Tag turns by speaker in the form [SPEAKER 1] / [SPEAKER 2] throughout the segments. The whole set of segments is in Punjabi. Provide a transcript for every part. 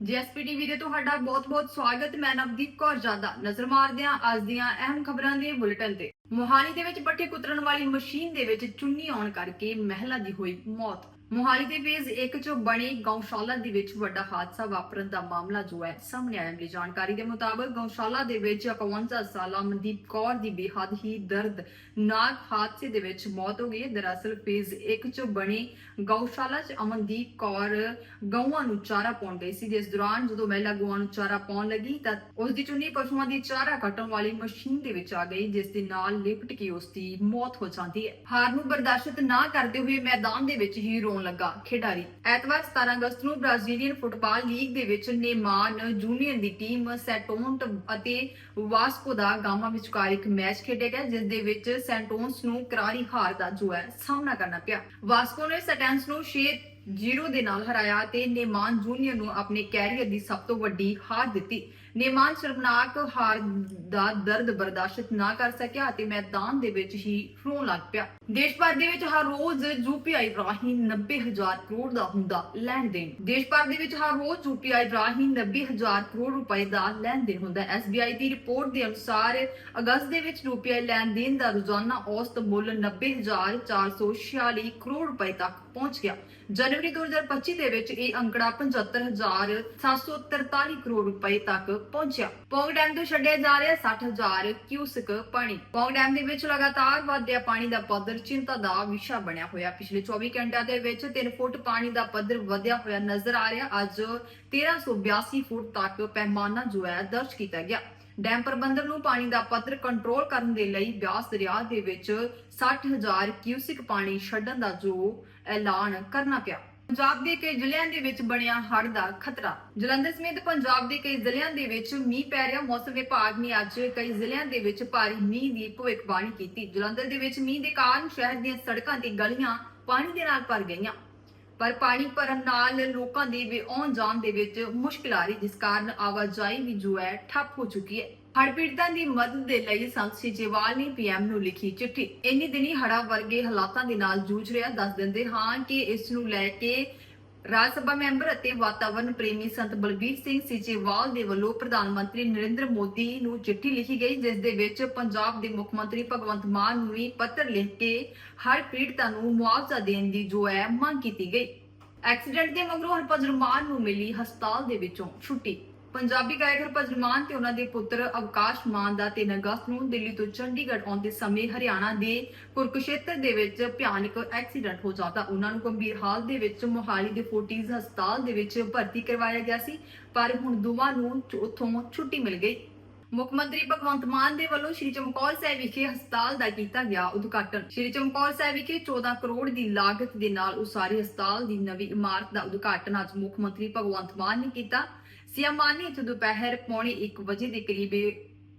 [SPEAKER 1] ਜੀਐਸਪੀ ਟੀਵੀ ਦੇ ਤੁਹਾਡਾ ਬਹੁਤ-ਬਹੁਤ ਸਵਾਗਤ। ਮੈਂ ਨਵਦੀਪ ਕੌਰ ਜਾਦਾ ਨਜ਼ਰ ਮਾਰਦੇ ਹਾਂ ਅੱਜ ਦੀਆਂ ਅਹਿਮ ਖਬਰਾਂ ਦੇ ਬੁਲੇਟਿਨ ਤੇ। ਮੋਹਾਲੀ ਦੇ ਵਿੱਚ ਪੱਠੇ ਕੁਤਰਨ ਵਾਲੀ ਮਸ਼ੀਨ ਦੇ ਵਿੱਚ ਚੁੰਨੀ ਆਉਣ ਕਰਕੇ ਮਹਿਲਾ ਦੀ ਹੋਈ ਮੌਤ। ਮੋਹਾਲੀ ਦੇ ਫੇਜ਼ 1 ਚੋਂ ਬਣੀ ਗਊਸ਼ਾਲਾ ਦੇ ਵਿੱਚ ਵੱਡਾ ਹਾਦਸਾ ਵਾਪਰਨ ਦਾ ਮਾਮਲਾ ਜੋ ਹੈ ਸਾਹਮਣੇ ਆਇਆ ਮਿਲੀ ਜਾਣਕਾਰੀ ਦੇ ਮੁਤਾਬਕ ਗਊਸ਼ਾਲਾ ਦੇ ਵਿੱਚ 51 ਸਾਲਾ ਮਨਦੀਪ ਕੌਰ ਦੀ ਬੇਹੱਦ ਹੀ ਦਰਦਨਾਕ ਹਾਦਸੇ ਦੇ ਵਿੱਚ ਮੌਤ ਹੋ ਗਈ ਹੈ। ਦਰਅਸਲ ਫੇਜ਼ 1 ਚੋਂ ਬਣੀ ਗਊਸ਼ਾਲਾ 'ਚ ਅਮਨਦੀਪ ਕੌਰ ਗਊਆਂ ਨੂੰ ਚਾਰਾ ਪਾਉਣ ਗਈ ਸੀ। ਜਿਸ ਦੌਰਾਨ ਜਦੋਂ ਮਹਿਲਾ ਗਊਆਂ ਨੂੰ ਚਾਰਾ ਪਾਉਣ ਲੱਗੀ ਤਾਂ ਉਸ ਦੀ ਚੁੰਨੀ ਪਸ਼ੂਆਂ ਦੀ ਚਾਰਾ ਕੱਟਣ ਵਾਲੀ ਮਸ਼ੀਨ ਦੇ ਵਿੱਚ ਆ ਗਈ, ਜਿਸ ਦੇ ਨਾਲ ਲਿਪਟ ਕੇ ਉਸ ਦੀ ਮੌਤ ਹੋ ਜਾਂਦੀ ਹੈ। ਹਾਰ ਨੂੰ ਬਰਦਾਸ਼ਤ ਨਾ ਕਰਦੇ ਹੋਏ ਮੈਦਾਨ ਦੇ ਵਿੱਚ ਹੀ ਰੋਣ ਲੱਗਾ। ਖਿਡਾਰੀ ਐਤਵਾਰ 17 ਅਗਸਤ ਨੂੰ ਬ੍ਰਾਜ਼ੀਲੀਅਨ ਫੁੱਟਬਾਲ ਲੀਗ ਦੇ ਵਿੱਚ ਨੇਮਾਨ ਜੂਨੀਅਰ ਦੀ ਟੀਮ ਸੈਟੋਂਟ ਅਤੇ ਵਾਸਕੋ ਦਾ ਗਾਮਾ ਵਿਚਕਾਰ ਇੱਕ ਮੈਚ ਖੇਡਿਆ ਗਿਆ, ਜਿਸ ਦੇ ਵਿੱਚ ਸੈਂਟੋਨਸ ਨੂੰ ਕਰਾਰੀ ਹਾਰ ਦਾ ਜੋ ਹੈ ਸਾਹਮਣਾ ਕਰਨਾ ਪਿਆ। ਵਾਸਕੋ ਨੇ ਸੈਟੈਂਸ ਨੂੰ 6-0 ਦੇ ਨਾਲ ਹਰਾਇਆ ਤੇ ਨੇਮਾਨ ਜੂਨੀਅਰ ਨੂੰ ਆਪਣੇ ਕੈਰੀਅਰ ਦੀ ਸਭ ਤੋਂ ਵੱਡੀ ਹਾਰ ਦਿੱਤੀ। ਨੇਮਾਨ ਸ਼ਰਮਨਾਕ ਹਾਰ ਦਾ ਦਰਦ ਬਰਦਾਸ਼ਤ ਨਾ ਕਰ ਸਕਿਆ ਅਤੇ ਮੈਦਾਨ ਦੇ ਵਿੱਚ ਹੀ ਰੋਣ ਲੱਗ ਪਿਆ। ਦੇਸ਼ ਭਰ ਦੇ ਵਿੱਚ ਹਰ ਰੋਜ਼ ਯੂਪੀਆਈ ਰਾਹੀਂ 90000 ਕਰੋੜ ਦਾ ਹੁੰਦਾ ਲੈਣ ਦੇਣ। ਦੇਸ਼ ਭਰ ਦੇ ਵਿੱਚ ਹਰ ਰੋਜ਼ ਯੂਪੀਆਈ ਰਾਹੀਂ 90000 ਕਰੋੜ ਰੁਪਏ ਦਾ ਲੈਣ ਦੇਣ ਹੁੰਦਾ। ਹੈ SBI ਦੀ ਰਿਪੋਰਟ ਦੇ ਅਨੁਸਾਰ ਅਗਸਤ ਦੇ ਵਿੱਚ ਯੂਪੀਆਈ ਲੈਣ ਦੇਣ ਦਾ ਰੋਜ਼ਾਨਾ ਔਸਤ ਮੁੱਲ 90446 ਕਰੋੜ ਰੁਪਏ ਤੱਕ ਪਹੁੰਚ ਗਿਆ। ਜਨਵਰੀ 2025 ਦੇ ਵਿੱਚ ਇਹ ਅੰਕੜਾ 75743 ਕਰੋੜ ਰੁਪਏ ਤੱਕ ਪਹੁੰਚਿਆ। ਪੌਂਗ ਡੈਮ ਤੋਂ ਛੱਡਿਆ ਜਾ ਰਿਹਾ 60000 ਕਿਊਸਕ ਪਾਣੀ। ਪੌਂਗ ਡੈਮ ਦੇ ਵਿੱਚ ਲਗਾਤਾਰ ਵਧਦਿਆ ਪਾਣੀ ਦਾ ਪੱਧਰ ਚਿੰਤਾ ਦਾ ਵਿਸ਼ਾ ਬਣਿਆ ਹੋਇਆ। ਪਿਛਲੇ 24 ਘੰਟਿਆਂ ਦੇ ਵਿੱਚ 3 ਫੁੱਟ ਪਾਣੀ ਦਾ ਪੱਧਰ ਵਧਿਆ ਹੋਇਆ ਨਜ਼ਰ ਆ ਰਿਹਾ। ਅੱਜ 1382 ਫੁੱਟ ਤੱਕ ਪੈਮਾਨਾ ਜੋ ਹੈ ਦਰਜ ਕੀਤਾ ਗਿਆ। ਡੈਮ ਪ੍ਰਬੰਧਨ ਨੂੰ ਪਾਣੀ ਦਾ ਪੱਧਰ ਕੰਟਰੋਲ ਕਰਨ ਦੇ ਲਈ ਬਿਆਸ ਦਰਿਆ ਦੇ ਵਿੱਚ 60000 ਕਿਊਸਿਕ ਪਾਣੀ ਛੱਡਣ ਦਾ ਜੋ ਐਲਾਨ ਕਰਨਾ ਪਿਆ। ਪੰਜਾਬ ਦੇ ਕਈ ਜ਼ਿਲ੍ਹਿਆਂ ਦੇ ਵਿੱਚ ਬਣਿਆ ਹੜ੍ਹ ਦਾ ਖਤਰਾ। ਜਲੰਧਰ ਸਮੇਤ ਪੰਜਾਬ ਦੇ ਕਈ ਜ਼ਿਲ੍ਹਿਆਂ ਦੇ ਵਿੱਚ ਮੀਂਹ ਪੈ ਰਿਹਾ। ਮੌਸਮ ਵਿਭਾਗ ਨੇ ਅੱਜ ਕਈ ਜ਼ਿਲ੍ਹਿਆਂ ਦੇ ਵਿੱਚ ਭਾਰੀ ਮੀਂਹ ਦੀ ਭਵਿੱਖਬਾਣੀ ਕੀਤੀ। ਜਲੰਧਰ ਦੇ ਵਿੱਚ ਮੀਂਹ ਦੇ ਕਾਰਨ ਸ਼ਹਿਰ ਦੀਆਂ ਸੜਕਾਂ ਤੇ ਗਲੀਆਂ ਪਾਣੀ ਦੇ ਨਾਲ ਭਰ ਗਈਆਂ। ਪਰ ਪਾਣੀ ਭਰਨ ਨਾਲ ਲੋਕਾਂ ਦੇ ਵੀ ਆਉਣ ਜਾਣ ਦੇ ਵਿੱਚ ਮੁਸ਼ਕਿਲ ਆ ਰਹੀ, ਜਿਸ ਕਾਰਨ ਆਵਾਜਾਈ ਵੀ ਜੋ ਹੈ ਠੱਪ ਹੋ ਚੁੱਕੀ ਹੈ। ਹੜ੍ਹ ਪੀੜਤਾਂ ਦੀ ਮਦਦ ਦੇ ਲਈ ਸੰਤ ਸੀਚੇਵਾਲ ਨੇ ਪੀਐਮ ਨੂੰ ਲਿਖੀ ਚਿੱਠੀ। ਇੰਨੀ ਦਿਨੀ ਹੜਾ ਵਰਗੇ ਹਾਲਾਤਾਂ ਦੇ ਨਾਲ ਜੂਝ ਰਿਹਾ, ਦੱਸ ਦਿੰਦੇ ਹਾਂ ਕਿ ਇਸ ਨੂੰ ਲੈ ਕੇ ਰਾਜ ਸਭਾ ਮੈਂਬਰ ਅਤੇ ਵਾਤਾਵਰਣ ਪ੍ਰੇਮੀ ਸੰਤ ਬਲਬੀਰ ਸਿੰਘ ਸੀਚੇਵਾਲ ਦੇ ਵੱਲੋਂ ਪ੍ਰਧਾਨ ਮੰਤਰੀ ਨਰਿੰਦਰ ਮੋਦੀ ਨੂੰ ਚਿੱਠੀ ਲਿਖੀ ਗਈ, ਜਿਸ ਦੇ ਵਿੱਚ ਪੰਜਾਬ ਦੇ ਮੁੱਖ ਮੰਤਰੀ ਭਗਵੰਤ ਮਾਨ ਨੂੰ ਵੀ ਪੱਤਰ ਲਿਖ ਕੇ ਹਰ ਪੀੜਤਾਂ ਨੂੰ ਮੁਆਵਜ਼ਾ ਦੇਣ ਦੀ ਜੋ ਹੈ ਮੰਗ ਕੀਤੀ ਗਈ। ਐਕਸੀਡੈਂਟ ਦੇ ਮਗਰੋਂ ਹਰਭਜਨ ਮਾਨ ਨੂੰ ਮਿਲੀ ਹਸਪਤਾਲ ਦੇ ਵਿੱਚੋਂ ਛੁੱਟੀ। ਪੰਜਾਬੀ ਗਾਇਕ ਹਰਭਜਨ ਮਾਨ ਤੇ ਉਹਨਾਂ ਦੇ ਪੁੱਤਰ ਅਵਕਾਸ਼ ਮਾਨ ਦਾ 3 ਅਗਸਤ ਨੂੰ ਦਿੱਲੀ ਤੋਂ ਚੰਡੀਗੜ੍ਹ ਆਉਂਦੇ ਸਮੇਂ ਹਰਿਆਣਾ ਦੇ ਕੁਰਕਸ਼ੇਤਰ ਦੇ ਵਿੱਚ ਭਿਆਨਕ ਐਕਸੀਡੈਂਟ ਹੋ ਜਾਂਦਾ ਉਹਨਾਂ ਨੂੰ ਗੰਭੀਰ ਹਾਲਤ ਦੇ ਵਿੱਚ ਮੋਹਾਲੀ ਦੇ ਫੋਰਟਿਸ ਹਸਪਤਾਲ ਦੇ ਵਿੱਚ ਭਰਤੀ ਕਰਵਾਇਆ ਗਿਆ ਸੀ, ਪਰ ਹੁਣ ਦੋਵਾਂ ਨੂੰ ਚ- ਉੱਥੋਂ ਛੁੱਟੀ ਮਿਲ ਗਈ। ਮੁੱਖ ਮੰਤਰੀ ਭਗਵੰਤ ਮਾਨ ਦੇ ਵੱਲੋਂ ਸ਼੍ਰੀ ਚਮਕੌਰ ਸਾਹਿਬ ਵਿਖੇ ਹਸਪਤਾਲ ਦਾ ਕੀਤਾ ਗਿਆ ਉਦਘਾਟਨ। ਸ਼੍ਰੀ ਚਮਕੌਰ ਸਾਹਿਬ ਵਿਖੇ 14 ਕਰੋੜ ਦੀ ਲਾਗਤ ਦੇ ਨਾਲ ਉਸਾਰੀ ਹਸਪਤਾਲ ਦੀ ਨਵੀਂ ਇਮਾਰਤ ਦਾ ਉਦਘਾਟਨ ਅੱਜ ਮੁੱਖ ਮੰਤਰੀ ਭਗਵੰਤ ਮਾਨ ਨੇ ਕੀਤਾ। ਸੀਐਮ ਮਾਨ ਨੇ ਇੱਥੇ ਦੁਪਹਿਰ ਪੌਣੇ 1 ਵਜੇ ਦੇ ਕਰੀਬ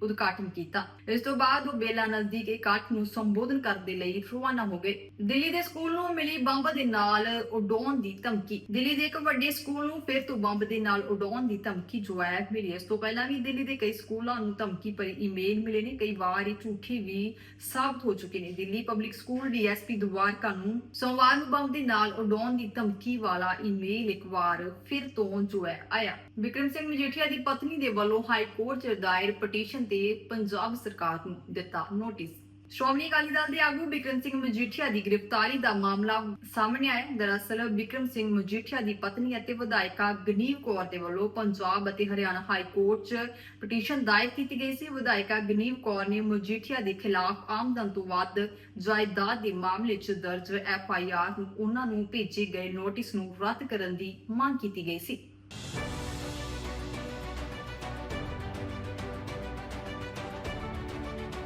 [SPEAKER 1] ਉਦਘਾਟਨ ਕੀਤਾ। ਇਸ ਤੋਂ ਬਾਅਦ ਉਹ ਬੇਲਾ ਨਜ਼ਦੀਕ ਇਕੱਠ ਨੂੰ ਸੰਬੋਧਨ ਕਰਨ ਦੇ ਲਈ ਰਵਾਨਾ ਹੋ ਗਏ। ਦਿੱਲੀ ਦੇ ਸਕੂਲ ਨੂੰ ਮਿਲੀ ਬੰਬ ਦੇ ਨਾਲ ਉਡਾਉਣ ਦੀ ਧਮਕੀ। ਦਿੱਲੀ ਦੇ ਇੱਕ ਵੱਡੇ ਸਕੂਲ ਨੂੰ ਫਿਰ ਤੋਂ ਬੰਬ ਦੇ ਨਾਲ ਉਡਾਉਣ ਦੀ ਧਮਕੀ ਜੋ ਹੈ ਮਿਲੀ। ਇਸ ਤੋਂ ਪਹਿਲਾਂ ਵੀ ਦਿੱਲੀ ਦੇ ਕਈ ਸਕੂਲਾਂ ਨੂੰ ਧਮਕੀ ਭਰੀ ਈਮੇਲ ਮਿਲੇ ਨੇ। ਕਈ ਵਾਰ ਇਹ ਝੂਠੀ ਵੀ ਸਾਬਤ ਹੋ ਚੁੱਕੇ ਨੇ। Delhi public school DSP Dwarka ਨੂੰ ਸੋਮਵਾਰ ਨੂੰ ਬੰਬ ਦੇ ਨਾਲ ਉਡਾਉਣ ਦੀ ਧਮਕੀ ਵਾਲਾ ਈਮੇਲ ਇੱਕ ਵਾਰ ਫਿਰ ਤੋਂ ਜੋ ਹੈ, ਆਇਆ। ਵਿਕਰਮ ਸਿੰਘ ਮਜੀਠੀਆ ਦੀ ਪਤਨੀ ਦੇ ਵੱਲੋਂ ਹਾਈ ਕੋਰਟ 'ਚ ਦਾਇਰ ਪਟੀਸ਼ਨ ਤੇ ਪੰਜਾਬ ਸਰਕਾਰ ਨੂੰ ਦਿੱਤਾ ਨੋਟਿਸ। ਸ਼੍ਰੋਮਣੀ ਅਕਾਲੀ ਦਲ ਦੇ ਆਗੂ ਵਿਕਰਮ ਸਿੰਘ ਮਜੀਠੀਆ ਦੀ ਗ੍ਰਿਫਤਾਰੀ ਦਾ ਮਾਮਲਾ ਸਾਹਮਣੇ ਆਇਆ। ਹੈ। ਦਰਅਸਲ ਵਿਕਰਮ ਸਿੰਘ ਮਜੀਠੀਆ ਦੀ ਪਤਨੀ ਅਤੇ ਵਿਧਾਇਕਾ ਗਨੀਵ ਕੌਰ ਦੇ ਵੱਲੋਂ ਪੰਜਾਬ ਅਤੇ ਹਰਿਆਣਾ ਹਾਈ ਕੋਰਟ 'ਚ ਪਟੀਸ਼ਨ ਦਾਇਰ ਕੀਤੀ ਗਈ ਸੀ। ਵਿਧਾਇਕਾ ਗਨੀਵ ਕੌਰ ਨੇ ਮਜੀਠੀਆ ਦੇ ਖਿਲਾਫ ਆਮਦਨ ਤੋਂ ਵੱਧ ਜਾਇਦਾਦ ਦੇ ਮਾਮਲੇ 'ਚ ਦਰਜ ਐਫ ਆਈ ਆਰ ਉਹਨਾਂ ਨੂੰ ਭੇਜੇ ਗਏ ਨੋਟਿਸ ਨੂੰ ਰੱਦ ਕਰਨ ਦੀ ਮੰਗ ਕੀਤੀ ਗਈ ਸੀ।